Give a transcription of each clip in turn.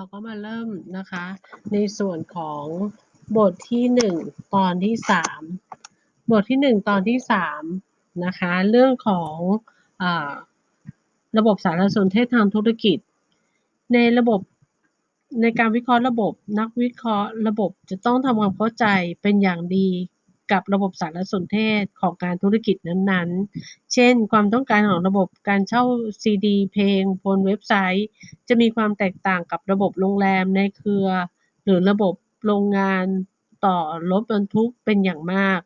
เราก็มาเริ่มนะคะ ในส่วนของบทที่หนึ่งตอนที่สามบทที่หนึ่งตอนที่สามนะคะเรื่องของอระบบสารสนเทศทางธุรกิจ ในระบบในการวิเคราะห์ระบบนักวิเคราะห์ระบบจะต้องทำความเข้าใจเป็นอย่างดี กับระบบสารสนเทศของการธุรกิจนั้นๆ เช่น ความต้องการของระบบการเช่าซีดี เพลงบนเว็บไซต์ จะมีความแตกต่างกับระบบโรงแรมในเครือ หรือระบบโรงงานต่อรถบรรทุกเป็นอย่างมาก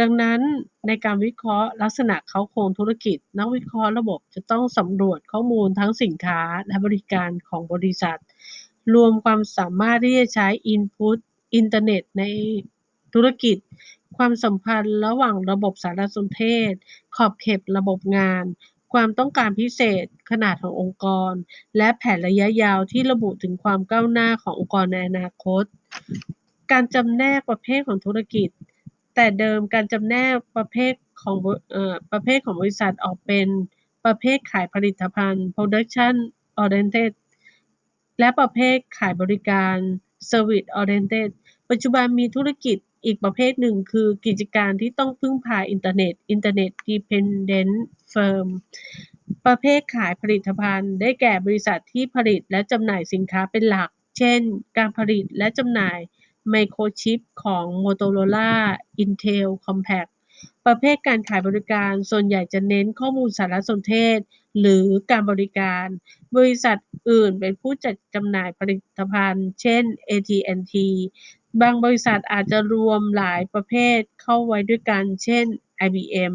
ดังนั้นในการวิเคราะห์ลักษณะเขาโครงธุรกิจ นักวิเคราะห์ระบบจะต้องสำรวจข้อมูลทั้งสินค้าและบริการของบริษัท รวมความสามารถที่จะใช้ Input อินเทอร์เน็ตในธุรกิจ ความสัมพันธ์ระหว่างระบบสารสนเทศ ขอบเขตระบบงาน ความต้องการพิเศษ ขนาดขององค์กร และแผนระยะยาวที่ระบุถึงความก้าวหน้าขององค์กรในอนาคต การจำแนกประเภทของธุรกิจ แต่เดิมการจำแนกประเภทของออประเภทของบริษัทออกเป็นประเภทขายผลิตภัณฑ์ production oriented และประเภทขายบริการ service oriented ปัจจุบันมีธุรกิจ อีกประเภทหนึ่งคือกิจการที่ต้องพึ่งพาอินเทอร์เน็ต Internet Dependent Firm ประเภทขายผลิตภัณฑ์ ได้แก่บริษัทที่ผลิตและจำหน่ายสินค้าเป็นหลัก เช่น การผลิตและจำหน่ายไมโครชิปของ Motorola Intel Compact ประเภทการขายบริการส่วนใหญ่จะเน้นข้อมูลสารสนเทศ หรือการบริการ บริษัทอื่นเป็นผู้จัดจำหน่ายผลิตภัณฑ์ เช่น AT&T บางบริษัทอาจจะรวมหลายประเภทเข้าไว้ด้วยกัน เช่น IBM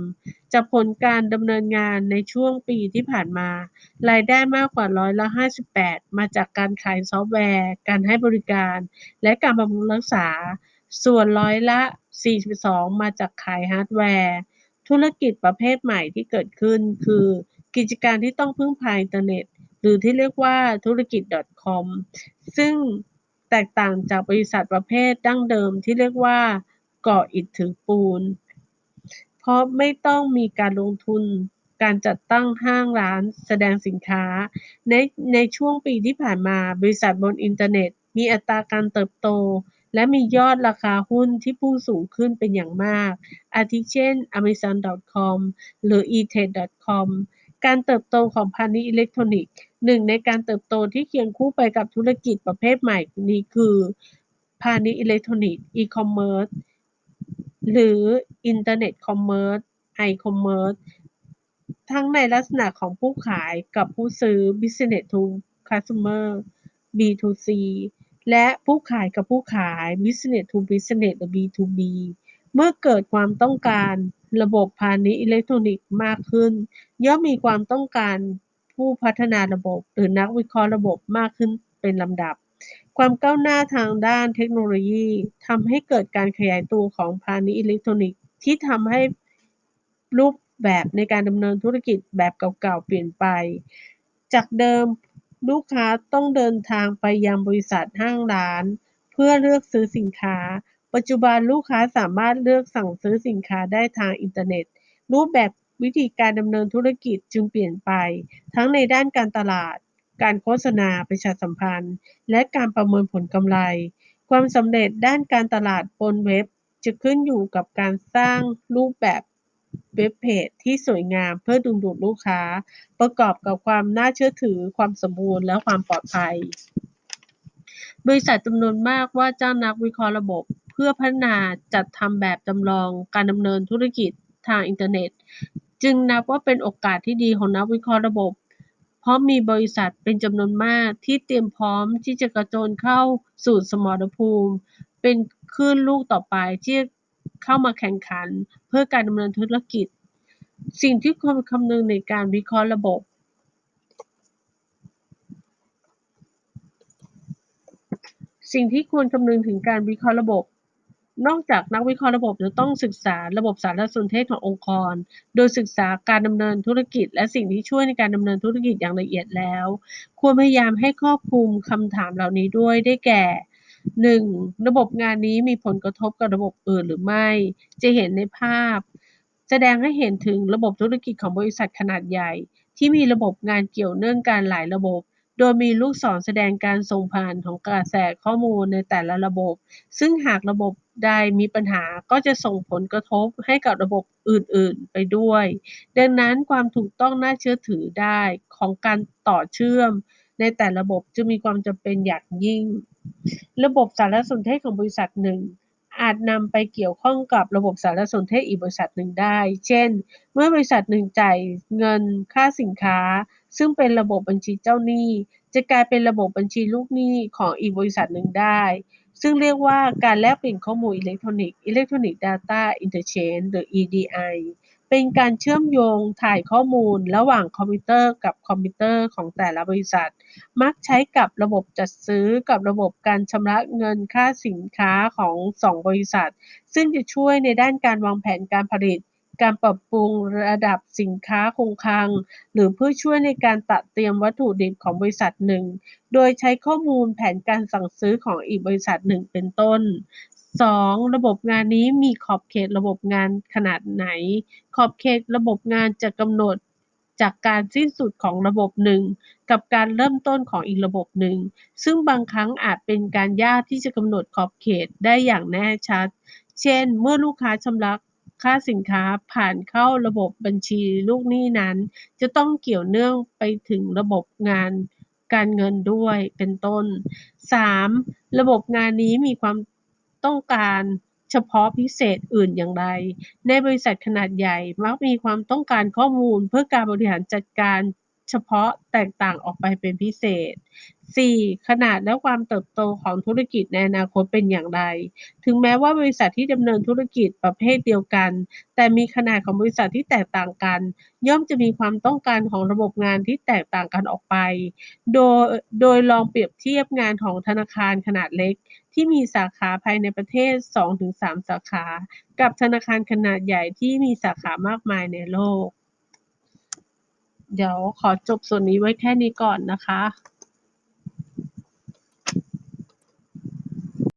จากผลการดำเนินงานในช่วงปีที่ผ่านมา รายได้มากกว่าร้อยละ 58 มาจากการขายซอฟต์แวร์ การให้บริการ และการบำรุงรักษา ส่วนร้อยละ 42 มาจากขายฮาร์ดแวร์ ธุรกิจประเภทใหม่ที่เกิดขึ้นคือ กิจการที่ต้องพึ่งพาอินเทอร์เน็ต หรือที่เรียกว่าธุรกิจ .com ซึ่ง แตกต่างจากบริษัทประเภทดั้งเดิมที่เรียกว่า ก่ออิฐถือปูน เพราะไม่ต้องมีการลงทุนการจัดตั้งห้างร้านแสดงสินค้า ในในช่วงปีที่ผ่านมาบริษัทบนอินเทอร์เน็ต มีอัตราการเติบโต และมียอดราคาหุ้นที่พุ่งสูงขึ้นเป็นอย่างมาก อาทิเช่น Amazon.com หรือ e t a d e c o m การเติบโตของพาณิชย์อิเล็กทรอนิกส์ หนึ่งในการเติบโตที่เคียงคู่ไปกับธุรกิจประเภทใหม่นี้คือ พาณิชย์อิเล็กทรอนิกส์อีคอมเมิร์ซหรืออินเทอร์เน็ตคอมเมิร์ซไอคอมเมิร์ซทั้งในลักษณะของผู้ขายกับผู้ซื้อ business to customer B2C และผู้ขายกับผู้ขาย business to business หรือ B2B เมื่อเกิดความต้องการ ระบบพาณิชย์อิเล็กทรอนิกส์มากขึ้น ย่อมมีความต้องการผู้พัฒนาระบบ หรือนักวิเคราะห์ระบบมากขึ้นเป็นลำดับ ความก้าวหน้าทางด้านเทคโนโลยีทำให้เกิดการขยายตัวของพาณิชย์อิเล็กทรอนิกส์ที่ทำให้รูปแบบในการดำเนินธุรกิจแบบเก่าๆเปลี่ยนไป จากเดิมลูกค้าต้องเดินทางไปยังบริษัทห้างร้าน เพื่อเลือกซื้อสินค้า ปัจจุบันลูกค้าสามารถเลือกสั่งซื้อสินค้าได้ทางอินเทอร์เน็ต รูปแบบวิธีการดำเนินธุรกิจจึงเปลี่ยนไป ทั้งในด้านการตลาด การโฆษณาประชาสัมพันธ์ และการประเมินผลกำไร ความสำเร็จด้านการตลาดบนเว็บ จะขึ้นอยู่กับการสร้างรูปแบบเว็บเพจที่สวยงามเพื่อดึงดูดลูกค้า ประกอบกับความน่าเชื่อถือ ความสมบูรณ์และความปลอดภัย บริษัทจำนวนมากว่าจ้างนักวิเคราะห์ระบบ พื่อพัฒนาจัดทำแบบจำลองการดำเนินธุรกิจทางอินเทอร์เน็ต จึงนับว่าเป็นโอกาสที่ดีของนักวิเคราะห์ระบบ เพราะมีบริษัทเป็นจำนวนมากที่เตรียมพร้อมที่จะกระโจนเข้าสู่สมรภูมิ เป็นคลื่นลูกต่อไปที่เข้ามาแข่งขันเพื่อการดำเนินธุรกิจ สิ่งที่ควรคำนึงในการวิเคราะห์ระบบสิ่งที่ควรคำนึงถึงการวิเคราะห์ระบบ นอกจากนักวิเคราะห์ระบบจะต้องศึกษาระบบสารสนเทศขององค์กร โดยศึกษาการดำเนินธุรกิจ และสิ่งที่ช่วยในการดำเนินธุรกิจอย่างละเอียดแล้ว ควรพยายามให้ครอบคลุมคำถามเหล่านี้ด้วยได้แก่ 1. ระบบงานนี้มีผลกระทบกับระบบอื่นหรือไม่ จะเห็นในภาพ แสดงให้เห็นถึงระบบธุรกิจของบริษัทขนาดใหญ่ ที่มีระบบงานเกี่ยวเนื่องกันหลายระบบ โดยมีลูกศรแสดงการส่งผ่านของกระแสข้อมูลในแต่ละระบบ ซึ่งหากระบบใดมีปัญหาก็จะส่งผลกระทบให้กับระบบอื่นๆไปด้วย ดังนั้นความถูกต้องน่าเชื่อถือได้ของการต่อเชื่อมในแต่ระบบจึงมีความจำเป็นอย่างยิ่ง ระบบสารสนเทศของบริษัทหนึ่งอาจนำไปเกี่ยวข้องกับระบบสารสนเทศอีกบริษัทหนึ่งได้ เช่น เมื่อบริษัทหนึ่งจ่ายเงินค่าสินค้า ซึ่งเป็นระบบบัญชีเจ้าหนี้ จะกลายเป็นระบบบัญชีลูกหนี้ของอีกบริษัทหนึ่งได้ ซึ่งเรียกว่าการแลกเปลี่ยนข้อมูลอิเล็กทรอนิกส์ Electronic Data Interchange หรือ EDI เป็นการเชื่อมโยงถ่ายข้อมูลระหว่างคอมพิวเตอร์กับคอมพิวเตอร์ของแต่ละบริษัท มักใช้กับระบบจัดซื้อกับระบบการชำระเงินค่าสินค้าของสองบริษัท ซึ่งจะช่วยในด้านการวางแผนการผลิต การปรับปรุงระดับสินค้าคงคลัง หรือเพื่อช่วยในการตัดเตรียมวัตถุดิบของบริษัทหนึ่ง โดยใช้ข้อมูลแผนการสั่งซื้อของอีกบริษัทหนึ่งเป็นต้น 2. ระบบงานนี้มีขอบเขตระบบงานขนาดไหน ขอบเขตระบบงานจะกำหนดจากการสิ้นสุดของระบบหนึ่ง กับการเริ่มต้นของอีกระบบหนึ่ง ซึ่งบางครั้งอาจเป็นการยากที่จะกำหนดขอบเขตได้อย่างแน่ชัด เช่น เมื่อลูกค้าชำระ ค่าสินค้าผ่านเข้าระบบบัญชีลูกหนี้นั้น จะต้องเกี่ยวเนื่องไปถึงระบบงานการเงินด้วยเป็นต้น 3. ระบบงานนี้มีความต้องการเฉพาะพิเศษอื่นอย่างไร ในบริษัทขนาดใหญ่มักมีความต้องการข้อมูลเพื่อการบริหารจัดการ เฉพาะแตกต่างออกไปเป็นพิเศษ 4. ขนาดและความเติบโตของธุรกิจในอนาคตเป็นอย่างไร ถึงแม้ว่าบริษัทที่ดำเนินธุรกิจประเภทเดียวกัน แต่มีขนาดของบริษัทที่แตกต่างกัน ย่อมจะมีความต้องการของระบบงานที่แตกต่างกันออกไป โดยโดยลองเปรียบเทียบงานของธนาคารขนาดเล็ก ที่มีสาขาภายในประเทศ 2-3 สาขา กับธนาคารขนาดใหญ่ที่มีสาขามากมายในโลก เดี๋ยวขอจบส่วนนี้ไว้แค่นี้ก่อนนะคะ